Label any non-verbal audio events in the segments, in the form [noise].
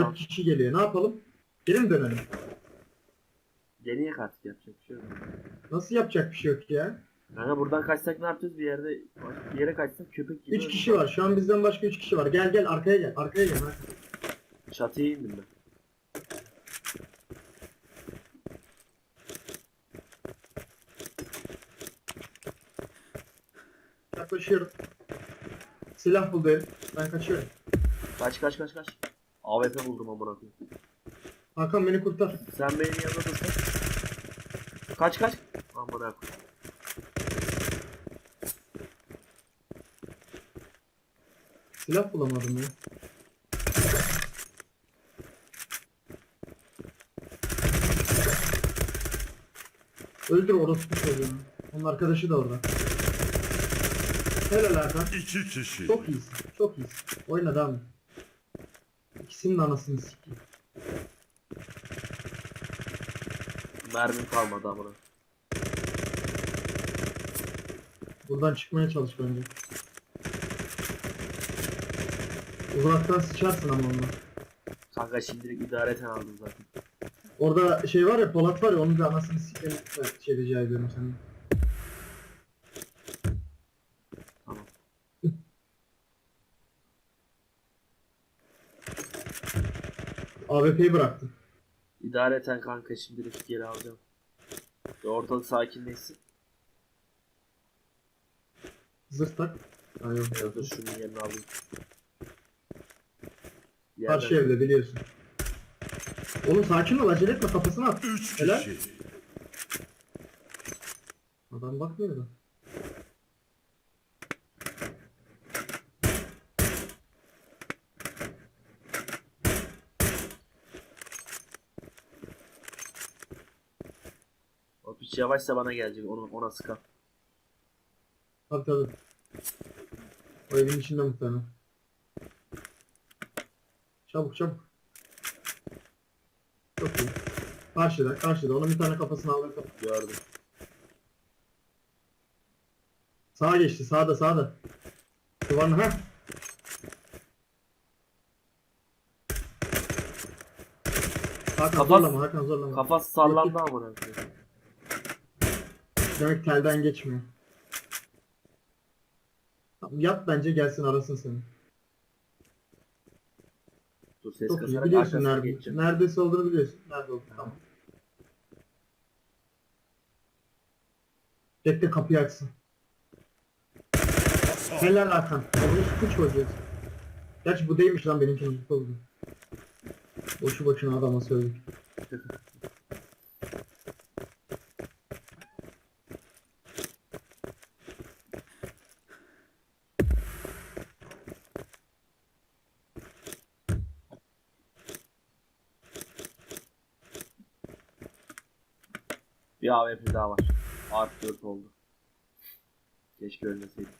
4 kişi geliyor. Ne yapalım? Geri mi dönelim? Deneyek artık yapacak bir şey yok. Nasıl yapacak bir şey yok ya? Kanka buradan kaçsak ne yapacağız? Bir yerde bir yere kaçsak köpek gibi. 3 kişi var. Şu an bizden başka 3 kişi var. Gel gel arkaya gel. Arkaya gel. ha. Çatıya indim ben. Yaklaşıyorum. Silah buldu herif. Ben kaçıyorum. Kaç kaç kaç kaç. AWP buldum amına koyayım. Hakan beni kurtar. Sen benim yanımda dursan. Kaç kaç. Amına koyayım. Silah bulamadım ya. Öldür orospu çocuğunu. Onun arkadaşı da orada. Helal Hakan. İki kişi. Çok iyisin. Çok iyisin. Oyna devam et. İkisinin de anasını sikeyim. Mermim kalmadı amına. Buradan çıkmaya çalış bence. Uzaktan sıçarsın ama onunla. Kanka şimdilik idareten aldım zaten. Orada şey var ya Polat var ya onun bir anasını sikeyim şey rica ediyorum senden. Tamam. AWP'yi bıraktım. İdareten kanka şimdilik geri alacağım. Bir ortalık sakinleşsin. Zırh tak. Yok. Ya dur şunun yerini alayım. Bir Karşı yerden- evde biliyorsun. Oğlum sakin ol acele etme kafasına at. Üç Helal. kişi. Adam bakmıyor da. O piç yavaşsa bana gelecek onu ona sıkan. Tabii tabii. O evin içinde muhtemelen. Çabuk çabuk. Çok iyi. Karşıda karşıda. Onun bir tane kafasını aldı. Gördüm. Sağa geçti sağda sağda. Duvarın ha. Hakan Kafas- zorlama Hakan zorlama. Kafası sallandı amına koyayım. Demek telden geçmiyor. Tamam, Yap bence gelsin arasın seni. Dur ses Çok iyi kasarak biliyorsun arkasına nerede. geçeceğim. Neredeyse olduğunu biliyorsun. Nerede olduğunu tamam. Bekle kapıyı açsın. Helal Hakan. Orası çocuğu. Gerçi bu değilmiş lan benimki mutlu oldu. Boşu boşuna adama söyledik. [laughs] Bir AWP daha var. Art 4 oldu. Keşke ölmeseydim.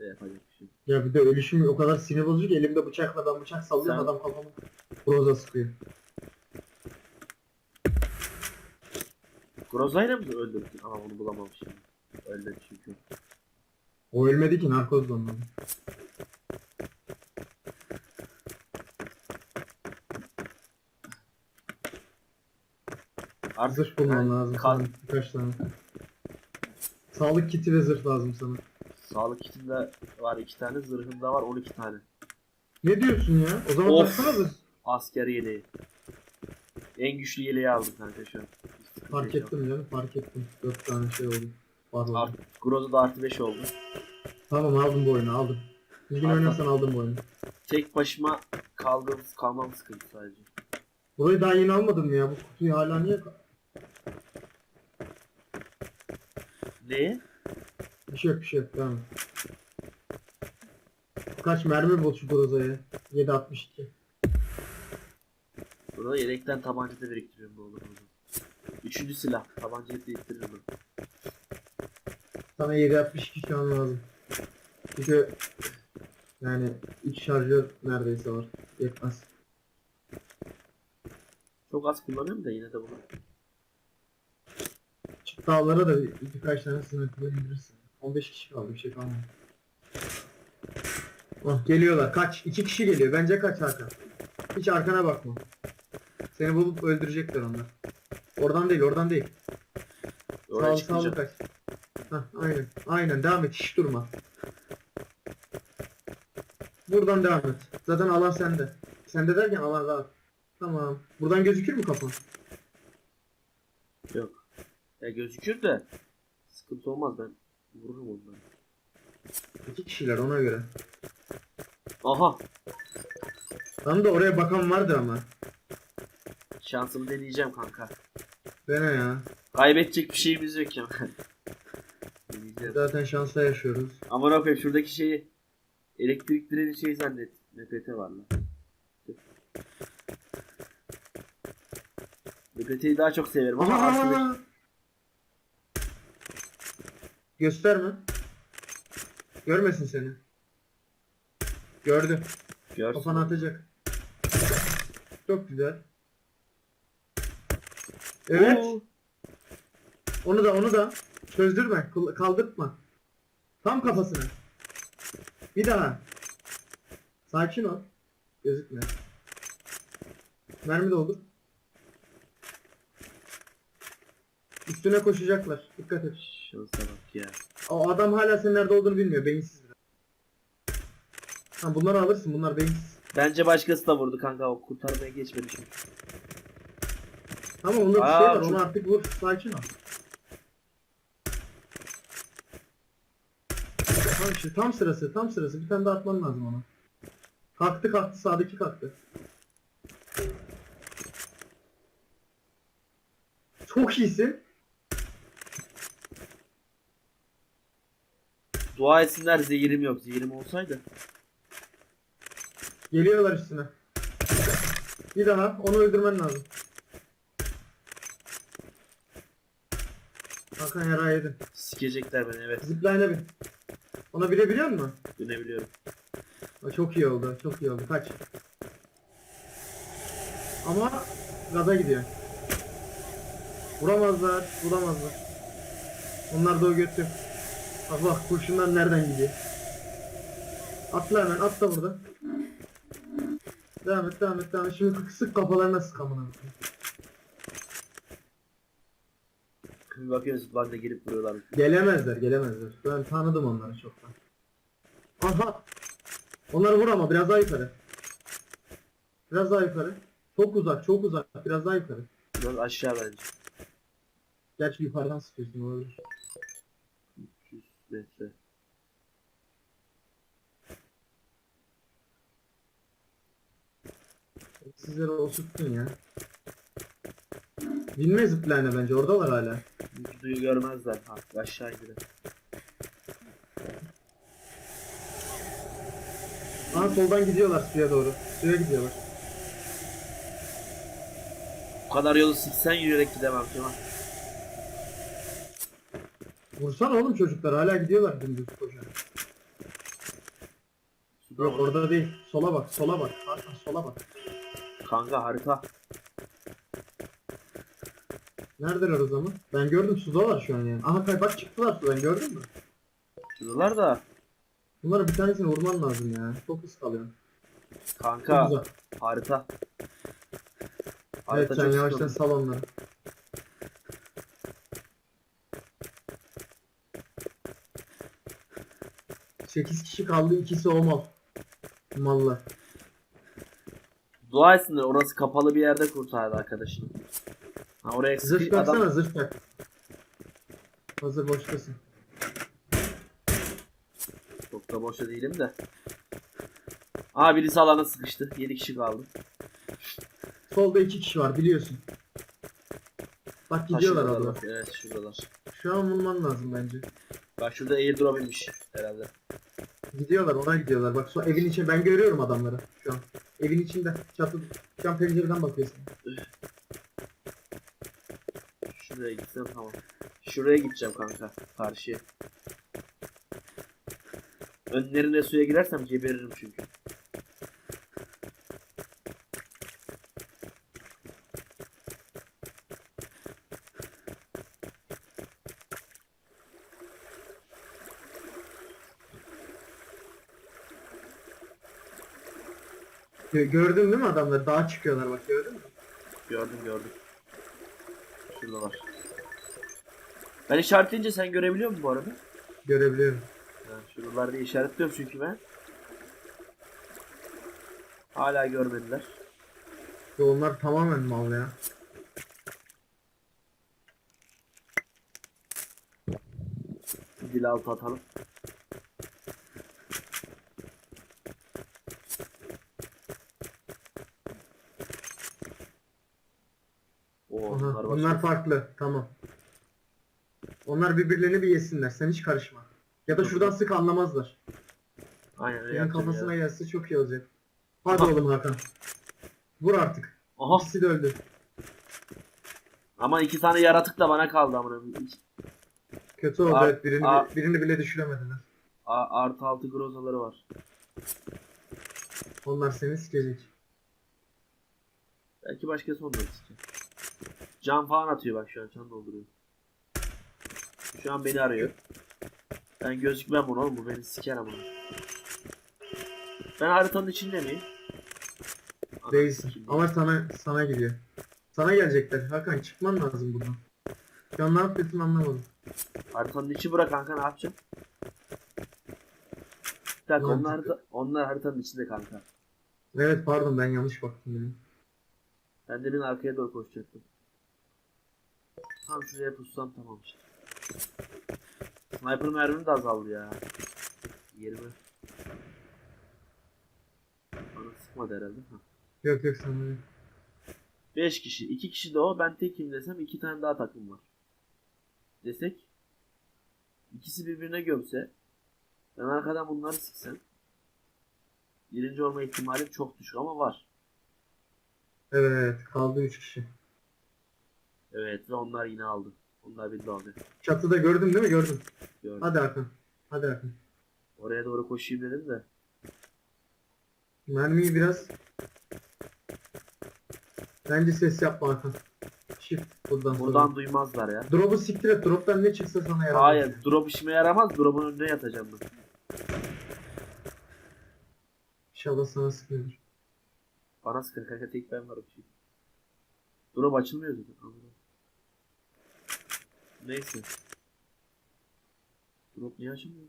Ne yapacak bir şey. yok. Ya bir de ölüşüm o kadar sinir bozucu ki elimde bıçakla ben bıçak sallıyorum Sen- adam kafamı broza sıkıyor. Groza'yla mı öldürdün? Ama onu bulamamışım. Öldü çünkü. O ölmedi ki narkoz da ondan. Artık Zırh bulman lazım kan- sana birkaç tane. Sağlık kiti ve zırh lazım sana. sağlık kitimde var 2 tane, zırhımda var 12 tane. Ne diyorsun ya? O zaman Of. taksana zırh. Asker yeleği. En güçlü yeleği aldım kanka şu an. Hiç sıkıntı Fark yok. ettim canım fark ettim. Dört tane şey oldu. Var oldu. Art, Groza da artı 5 oldu. Tamam aldım bu oyunu aldım. Düzgün Arka- oynarsan aldım bu oyunu. Tek başıma kaldığım, kalmam sıkıntı sadece. Burayı daha yeni almadım ya. Bu kutuyu hala niye... Neyi? Bir şey yok bir şey yok tamam. Kaç mermi bul şu Groza'ya? 7.62. Burada yedekten tabanca da biriktiriyorum ne olur burada. Üçüncü silah. Tabancayı biriktiririm ben. Sana 7.62 şu an lazım. Çünkü yani iç şarjör neredeyse var. Yetmez. Çok az kullanıyorum da yine de bunu. Çık dağlara da bir, birkaç tane sniper'la indirirsin. 15 kişi kaldı bir şey kalmadı. Oh geliyorlar kaç? 2 kişi geliyor. Bence kaç Hakan? Hiç arkana bakma. Seni bulup öldürecekler onlar. Oradan değil, oradan değil. Oraya Sağ sağlı kaç. Hah, aynen. Aynen devam et hiç durma. Buradan devam et. Zaten alan sende. Sende derken alan rahat. Tamam. Buradan gözükür mü kafan? Ya gözükür de sıkıntı olmaz ben vururum onları. İki kişiler ona göre. Aha Tam da oraya bakan vardır ama. şansımı deneyeceğim kanka. Dene ya. Kaybedecek bir şeyimiz yok ya. [laughs] deneyeceğim. Zaten şansla yaşıyoruz. Aman koyayım şuradaki şeyi elektrik direni şey zannet. NPT var lan. NPT'yi daha çok severim ama arkadaki Aha! Gösterme. Görmesin seni. Gördü. görsün. Kafana atacak. Çok güzel. Evet. Oo, Onu da onu da çözdürme. Kaldırtma. Tam kafasına. Bir daha. Sakin ol. Gözükme. Mermi doldur. Üstüne koşacaklar. Dikkat et. Şansa bak ya. O adam hala senin nerede olduğunu bilmiyor. Beyinsiz biraz. Ha bunları alırsın. Bunlar beyinsiz. Bence başkası da vurdu kanka o kurtarmaya geçmedi çünkü. Ama onda bir Aa, şey var. çok- Onu artık vur. Sakin ol. Tam, işte, tam sırası. Tam sırası. Bir tane daha atman lazım ona. Kalktı kalktı. Sağdaki kalktı. Çok iyisin. Dua etsinler zehirim yok. Zehirim olsaydı. Geliyorlar üstüne. Bir daha. Onu öldürmen lazım. Hakan yara yedin. Sikecekler beni evet. Zipline'e bin. Ona bilebiliyor musun? Dönebiliyorum. O çok iyi oldu. Çok iyi oldu. Kaç. Ama gaza gidiyor. Vuramazlar. Vuramazlar. Onlar da o götü. Bak bak kurşunlar nereden gidiyor. Atla hemen atla burada. Devam et devam et devam et. Şimdi sık- kafalarına sık amına. bakıyorsun ben de girip vuruyorlar. Gelemezler gelemezler. Ben tanıdım onları çoktan. Aha. Onları vur ama biraz daha yukarı. Biraz daha yukarı. Çok uzak çok uzak. Biraz daha yukarı. Biraz aşağı bence. Gerçi yukarıdan sıkıyorsun olabilir. 300 metre. Sizleri osurttun ya. Binme zipline bence oradalar hala. Videoyu görmezler. Ha, aşağı indiler. Aha soldan gidiyorlar suya doğru. Suya gidiyorlar. Bu kadar yolu siksen yürüyerek gidemem Kemal. Vursana oğlum çocuklar hala gidiyorlar dümdüz koşarak. Yok orada değil. Sola bak sola bak. Hakan sola bak. Kanka harita. Neredeler o zaman? Ben gördüm sudalar şu an yani. Aha kay bak çıktılar sudan gördün mü? Şuralar da Bunlara bir tanesini vurman lazım ya. Çok hız kalıyor. Çok kanka uzak. harita. Evet Harita sen çok yavaştan sıkıntı. sal onları. Sekiz kişi kaldı ikisi o mal. Mallar. Dua etsinler orası kapalı bir yerde kurtardı arkadaşını. Ha oraya Zırh sıkı taksana adam zırh tak. Hazır boştasın. çok da boşta değilim de. Aa birisi alana sıkıştı. 7 kişi kaldı. Solda iki kişi var biliyorsun. Bak gidiyorlar abla. Evet şuradalar. Şu an vurman lazım bence. Bak şurada airdrop inmiş herhalde. Gidiyorlar ona gidiyorlar. Bak şu evin içinde ben görüyorum adamları şu an. Evin içinde. Çatı cam pencereden bakıyorsun. Şuraya gitsem tamam. Şuraya gideceğim kanka. Karşıya. Önlerine suya girersem geberirim çünkü. Gördün değil mi adamları? Dağa çıkıyorlar bak gördün mü? Gördüm gördüm. Şurada var. Ben işaretleyince sen görebiliyor musun bu arada? Görebiliyorum. Ha, şuralarda işaretliyorum çünkü ben. Hala görmediler. Ve onlar tamamen mal ya. Dil altı atalım. Başka. farklı. Tamam. Onlar birbirlerini bir yesinler. Sen hiç karışma. Ya da şuradan sık anlamazlar. Aynen öyle Senin yapacağım kafasına ya. gelse çok iyi olacak. Hadi Aha. oğlum Hakan. Vur artık. Aha İkisi de öldü. ama iki tane yaratık da bana kaldı amına. koyayım. Kötü oldu. Aa, evet. Birini, aa. birini bile düşüremediler. A- artı altı grozaları var. Onlar seni sikecek. Belki başkası onları sikecek. Can falan atıyor bak şu an can dolduruyor. Şu an beni arıyor. Ben gözükmem bunu oğlum bu beni siker ama. Ben haritanın içinde miyim? Değilsin. Ama sana sana gidiyor. Sana gelecekler. Hakan çıkman lazım buradan. Şu an ne yapıyorsun anlamadım. Haritanın içi bırak kanka ne yapacağım? Bir dakika onlar, onlar haritanın içinde kanka. Evet pardon ben yanlış baktım. benim. Ben de bir arkaya doğru koşacaktım. Tam şuraya pussam tamam. Sniper mermim de azaldı ya. 20. Bana sıkmadı herhalde. Ha. Yok yok sana değil. 5 kişi. 2 kişi de o. Ben tekim desem 2 tane daha takım var. Desek. ikisi birbirine gömse. Ben arkadan bunları siksem. Birinci olma ihtimalim çok düşük ama var. Evet kaldı 3 kişi. Evet ve onlar yine aldı. Onlar bir aldı. Çatıda gördün değil mi? Gördüm. Gördüm. Hadi Hakan. Hadi Hakan. Oraya doğru koşayım dedim de. Mermiyi biraz Bence ses yapma Hakan. Shift buradan sonra. Buradan duymazlar ya. Drop'u siktir et. Drop'tan ne çıksa sana yarar. Hayır, drop işime yaramaz. Drop'un önüne yatacağım ben. İnşallah sana sıkmıyordur. Bana sıkın kanka tek ben varım şimdi. Drop açılmıyor zaten. Anladım. Neyse. Drop niye açılmıyor?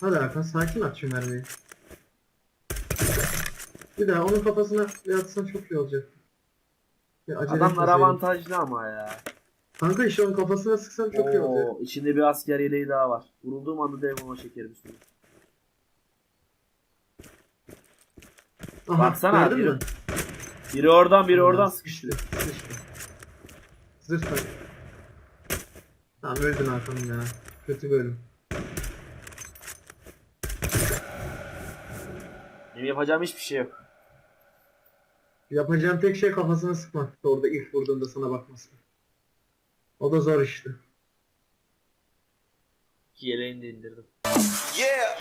Hadi Hakan sakin at şu mermiyi. Bir daha onun kafasına bir atsan çok iyi olacak. Bir acele Adamlar etmeseydin. avantajlı ama ya. Kanka işte onun kafasına sıksan çok iyi olacak. Oo, içinde bir asker yeleği daha var. Vurulduğum anda dev bomba çekerim üstüne. Aha, Baksana gördün mü? Biri oradan biri oradan sıkıştı. Sıkıştı. Zırh tak. Tamam öldün Hakan ya. Kötü bölüm. Benim yapacağım hiçbir şey yok. Yapacağın tek şey kafasına sıkmak. Orada ilk vurduğunda sana bakması. O da zor işte. Yeleğini de indirdim. Yeah.